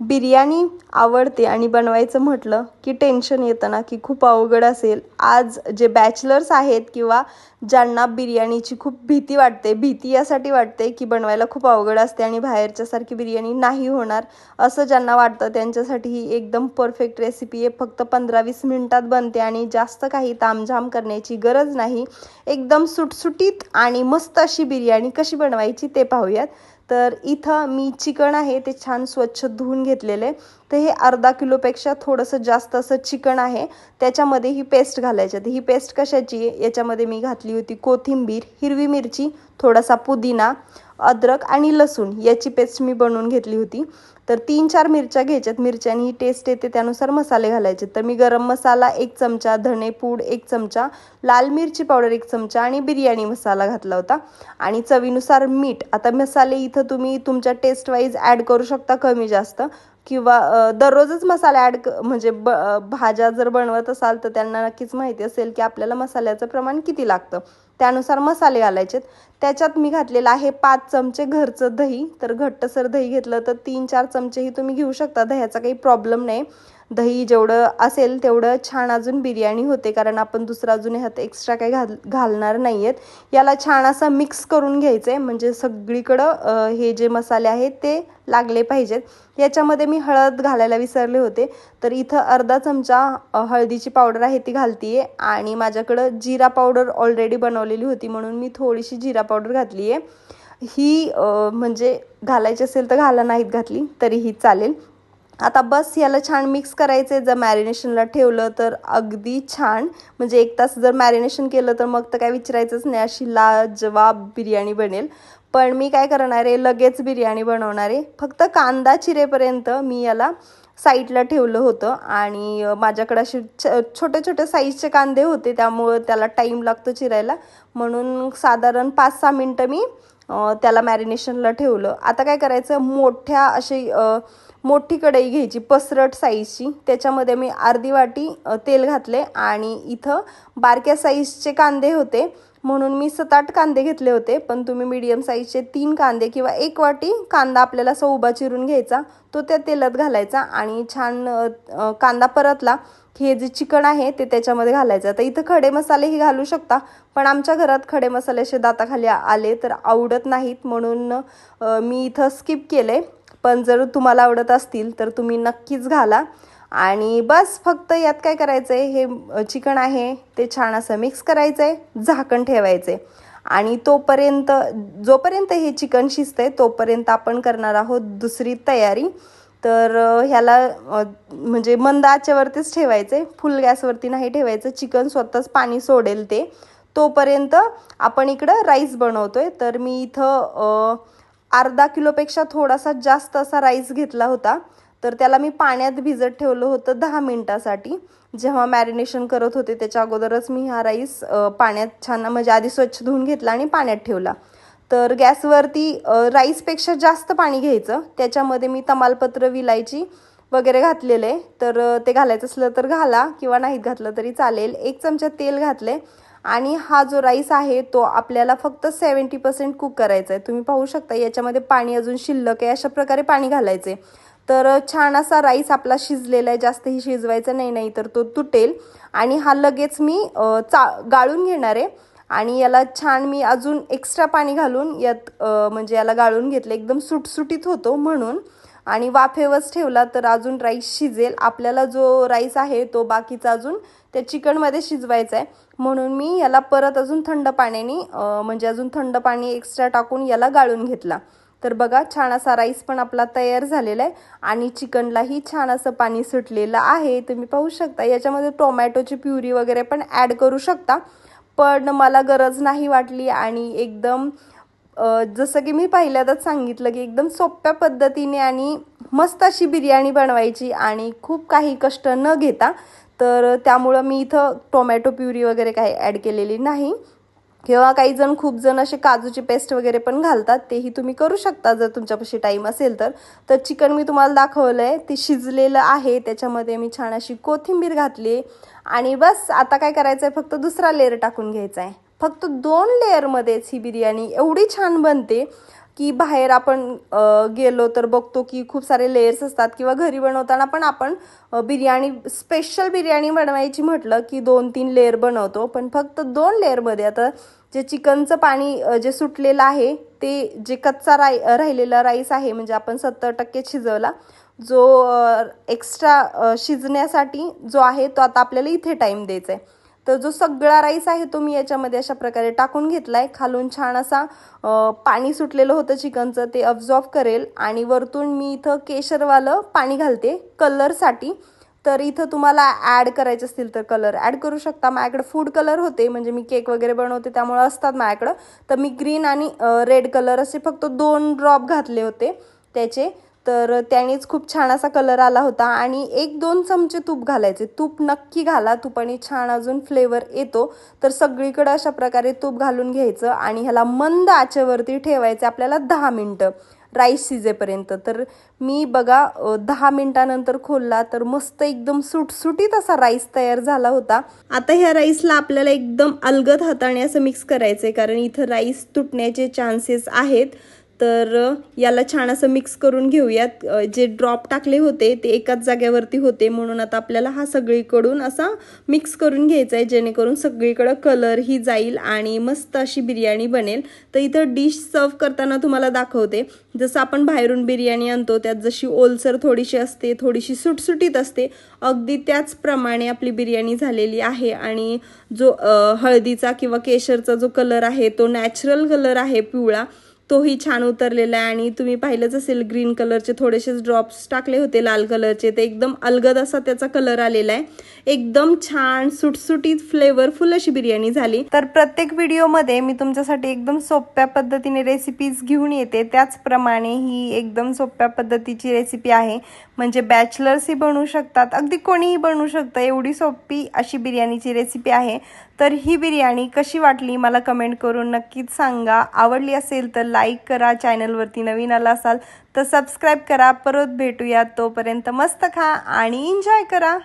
बिर्याणी आवडते आणि बनवायचं म्हटलं की टेन्शन येतं ना की खूप अवघड असेल. आज जे बॅचलर्स आहेत किंवा ज्यांना बिर्याणीची खूप भीती वाटते भीती यासाठी वाटते की बनवायला खूप अवघड असते आणि बाहेरच्यासारखी बिर्याणी नाही होणार असं ज्यांना वाटतं त्यांच्यासाठी ही एकदम परफेक्ट रेसिपी आहे. फक्त पंधरा वीस मिनिटात बनते आणि जास्त काही तामझाम करण्याची गरज नाही. एकदम सुटसुटीत आणि मस्त अशी बिर्याणी कशी बनवायची ते पाहूयात. तर इथं मी चिकन आहे ते छान स्वच्छ धुवून घेतलेले. तर हे अर्धा किलोपेक्षा थोडंसं जास्त असं चिकन आहे त्याच्यामध्ये ही पेस्ट घालायची. तर ही पेस्ट कशाची? आहे याच्यामध्ये मी घातली होती कोथिंबीर हिरवी मिरची थोडासा पुदिना अद्रक आणि लसूण याची पेस्ट मी बनवून घेतली होती. तर तीन चार मिरच्या घ्यायच्यात. मिरच्यांनी ही टेस्ट येते त्यानुसार मसाले घालायचे. तर मी गरम मसाला एक चमचा धणे पूड एक चमचा लाल मिरची पावडर एक चमचा आणि बिर्याणी मसाला घातला होता. आणि चवीनुसार मीठ. आता मसाले इथं तुम्ही तुमच्या टेस्ट वाईज ॲड करू शकता कमी जास्त. किंवा दररोजच मसाले ॲड क म्हणजे ब भाज्या जर बनवत असाल तर त्यांना नक्कीच माहिती असेल की आपल्याला मसाल्याचं प्रमाण किती लागतं. त्यानुसार मसाले घालायचेत. त्याच्यात मी घातलेलं आहे पाच चमचे घरचं दही. तर घट्टसर दही घेतलं तर तीन चार चमचेही तुम्ही घेऊ शकता. दह्याचा काही प्रॉब्लेम नाही. दही जेवढं असेल तेवढं छान अजून बिर्याणी होते कारण आपण दुसरं अजून ह्यात एक्स्ट्रा काही घाल घालणार नाही आहेत याला छान असा मिक्स करून घ्यायचं आहे म्हणजे सगळीकडं हे जे मसाले आहेत ते लागले पाहिजेत. याच्यामध्ये मी हळद घालायला विसरले होते. तर इथं अर्धा चमचा हळदीची पावडर आहे ती घालती आहे आणि माझ्याकडं जिरा पावडर ऑलरेडी बनवलेली होती म्हणून मी थोडीशी जिरा पावडर घातली आहे ही म्हणजे घालायची असेल तर घाला नाहीत घातली तरीही चालेल. आता बस याला छान मिक्स करायचं आहे जर मॅरिनेशनला ठेवलं तर अगदी छान. म्हणजे एक तास जर मॅरिनेशन केलं तर मग तर काय विचारायचंच नाही. अशी लाजवाब बिर्याणी बनेल. पण मी काय करणार आहे? लगेच बिर्याणी बनवणार आहे. फक्त कांदा चिरेपर्यंत मी याला साईडला ठेवलं होतं. आणि माझ्याकडे असे छोटे छोटे साईजचे कांदे होते. त्यामुळं त्याला टाईम लागतो चिरायला. म्हणून साधारण पाच सहा मिनटं मी त्याला मॅरिनेशनला ठेवलं. आता काय करायचं? मोठ्या असे मोठी कढई घ्यायची पसरट साईजची त्याच्यामध्ये मी अर्धी वाटी तेल घातले आणि इथं बारक्या साईजचे कांदे होते. म्हणून मी सात आठ कांदे घेतले होते पण तुम्ही मीडियम साईजचे तीन कांदे किंवा एक वाटी कांदा आपल्याला असा उभा चिरून घ्यायचा तो त्या तेलात घालायचा आणि छान कांदा परतला हे जे चिकन आहे ते त्याच्यामध्ये घालायचं. तर इथं खडे मसालेही घालू शकता पण आमच्या घरात खडे मसाले असे दाताखाली आले तर आवडत नाहीत म्हणून मी इथं स्किप केले. पण जर तुम्हाला आवडत असतील तर तुम्ही नक्कीच घाला. आणि बस फक्त यात काय करायचं आहे हे चिकन आहे ते छान असं मिक्स करायचं आहे झाकण ठेवायचं आहे आणि तोपर्यंत जोपर्यंत हे चिकन शिजतं आहे तोपर्यंत आपण करणार आहोत दुसरी तयारी. तर ह्याला म्हणजे मंद आचेवरतीच ठेवायचं आहे फुल गॅसवरती नाही ठेवायचं चिकन स्वतःच पाणी सोडेल ते. तोपर्यंत आपण इकडं राईस बनवतो आहे तर मी इथं अर्धा किलोपेक्षा थोडासा जास्त असा राईस घेतला होता. तर त्याला मी पाण्यात भिजत ठेवलं होतं दहा मिनटासाठी. जेव्हा मॅरिनेशन करत होते त्याच्या अगोदरच मी हा राईस पाण्यात छान म्हणजे आधी स्वच्छ धुवून घेतला आणि पाण्यात ठेवला. तर गॅसवरती राईसपेक्षा जास्त पाणी घ्यायचं. त्याच्यामध्ये मी तमालपत्र विलायची वगैरे घातलेले. तर ते घालायचं असलं तर घाला किंवा नाहीत घातलं तरी चालेल. एक चमचा तेल घातले. आणि हा जो राईस आहे तो आपल्याला फक्त सेवन्टी पर्सेंट कुक करायचा आहे तुम्ही पाहू शकता याच्यामध्ये पाणी अजून शिल्लक आहे अशा प्रकारे पाणी घालायचे तर छान असा राईस आपला शिजलेला आहे जास्तही शिजवायचा नाही नाही तर तो तुटेल. आणि हा लगेच मी चा गाळून घेणार आहे. आणि याला छान मी अजून एक्स्ट्रा पाणी घालून यात म्हणजे याला गाळून घेतलं. एकदम सुटसुटीत होतो म्हणून. आणि वाफेवच ठेवला तर अजून राईस शिजेल. आपल्याला जो राईस आहे तो बाकीचा अजून त्या चिकनमध्ये शिजवायचा आहे म्हणून मी याला परत अजून थंड पाण्याने म्हणजे अजून थंड पाणी एक्स्ट्रा टाकून याला गाळून घेतला. तर बघा छान असा राईस पण आपला तयार झालेला आहे. आणि चिकनलाही छान असं पाणी सुटलेलं आहे. तुम्ही पाहू शकता याच्यामध्ये टोमॅटोची प्युरी वगैरे पण ॲड करू शकता. पण मला गरज नाही वाटली आणि एकदम जसं की मी पहिल्यांदाच सांगितलं की एकदम सोप्या पद्धतीने आणि मस्त अशी बिर्याणी बनवायची आणि खूप काही कष्ट न घेता तर त्यामुळं मी इथं टोमॅटो प्युरी वगैरे काही ॲड केलेली नाही. किंवा काही जण खूप जण असे काजूची पेस्ट वगैरे पण घालतात तेही तुम्ही करू शकता जर तुमच्यापाशी टाईम असेल तर. तर चिकन मी तुम्हाला दाखवलं आहे ते शिजलेलं आहे त्याच्यामध्ये मी छान अशी कोथिंबीर घातली आणि बस आता काय करायचं आहे फक्त दुसरा लेअर टाकून घ्यायचा आहे फक्त दोन लेअरमध्येच ही बिर्याणी एवढी छान बनते की बाहेर आपण गेलो तर बघतो की खूप सारे लेयर्स असतात किंवा घरी बनवताना पण आपण बिर्याणी स्पेशल बिर्याणी बनवायची म्हटलं की दोन तीन लेअर बनवतो. पण फक्त दोन लेअरमध्ये आता जे चिकनचं पाणी जे सुटलेलं आहे ते जे कच्चा राई राहिलेला राईस आहे म्हणजे आपण सत्तर टक्के शिजवला जो एक्स्ट्रा शिजण्यासाठी जो आहे तो आता आपल्याला इथे टाईम द्यायचा आहे. तर जो सगळा राईस आहे तो मी याच्यामध्ये अशा प्रकारे टाकून घेतला आहे खालून छान असा पाणी सुटलेलं होतं चिकनचं ते अब्झॉर्ब करेल. आणि वरतून मी इथं केशरवालं पाणी घालते कलरसाठी तर इथं तुम्हाला ॲड करायचे असतील तर कलर ॲड करू शकता. माझ्याकडे फूड कलर होते म्हणजे मी केक वगैरे बनवते त्यामुळे असतात माझ्याकडं. तर मी ग्रीन आणि रेड कलर असे फक्त दोन ड्रॉप घातले होते त्याचे. तर त्यानेच खूप छान असा कलर आला होता. आणि एक दोन चमचे तूप घालायचे. तूप नक्की घाला. तुपाने छान अजून फ्लेवर येतो. तर सगळीकडं अशा प्रकारे तूप घालून घ्यायचं आणि ह्याला मंद आचेवरती ठेवायचं आपल्याला दहा मिनटं. राईस शिजेपर्यंत. तर मी बघा दहा मिनिटानंतर खोलला तर मस्त एकदम सुटसुटीत असा राईस तयार झाला होता. आता ह्या राईसला आपल्याला एकदम अलगद हाताने असं मिक्स करायचं आहे कारण इथं राईस तुटण्याचे चान्सेस आहेत. तर याला छान असं मिक्स करून घेऊयात. जे ड्रॉप टाकले होते ते एकाच जाग्यावरती होते. म्हणून आता आपल्याला हा सगळीकडून असा मिक्स करून घ्यायचा आहे जेणेकरून सगळीकडं कलरही जाईल आणि मस्त अशी बिर्याणी बनेल. तर इथं डिश सर्व करताना तुम्हाला दाखवते. जसं आपण बाहेरून बिर्याणी आणतो त्यात जशी ओलसर थोडीशी असते थोडीशी सुटसुटीत असते अगदी त्याचप्रमाणे आपली बिर्याणी झालेली आहे. आणि जो हळदीचा किंवा केशरचा जो कलर आहे तो नॅचरल कलर आहे पिवळा. तोही छान उतरलेला आहे आणि तुम्ही पाहिलंच असेल ग्रीन कलरचे थोडेसेच ड्रॉप्स टाकले होते लाल कलरचे. ते एकदम अलगद असा त्याचा कलर आलेला आहे. एकदम छान सुटसुटीत फ्लेवरफुल अशी बिर्याणी झाली. तर प्रत्येक व्हिडिओमध्ये मी तुमच्यासाठी एकदम सोप्या पद्धतीने रेसिपीज घेऊन येते. त्याचप्रमाणे ही एकदम सोप्या पद्धतीची रेसिपी आहे. म्हणजे बॅचलर्सही बनवू शकतात. अगदी कोणीही बनवू शकतं. एवढी सोपी अशी बिर्याणीची रेसिपी आहे. तर ही बिर्याणी कशी वाटली मला कमेंट करून नक्कीच सांगा. आवडली असेल तर लाईक करा चॅनलवरती नवीन आला असाल तर सबस्क्राईब करा. परत भेटूया तोपर्यंत मस्त खा आणि एन्जॉय करा.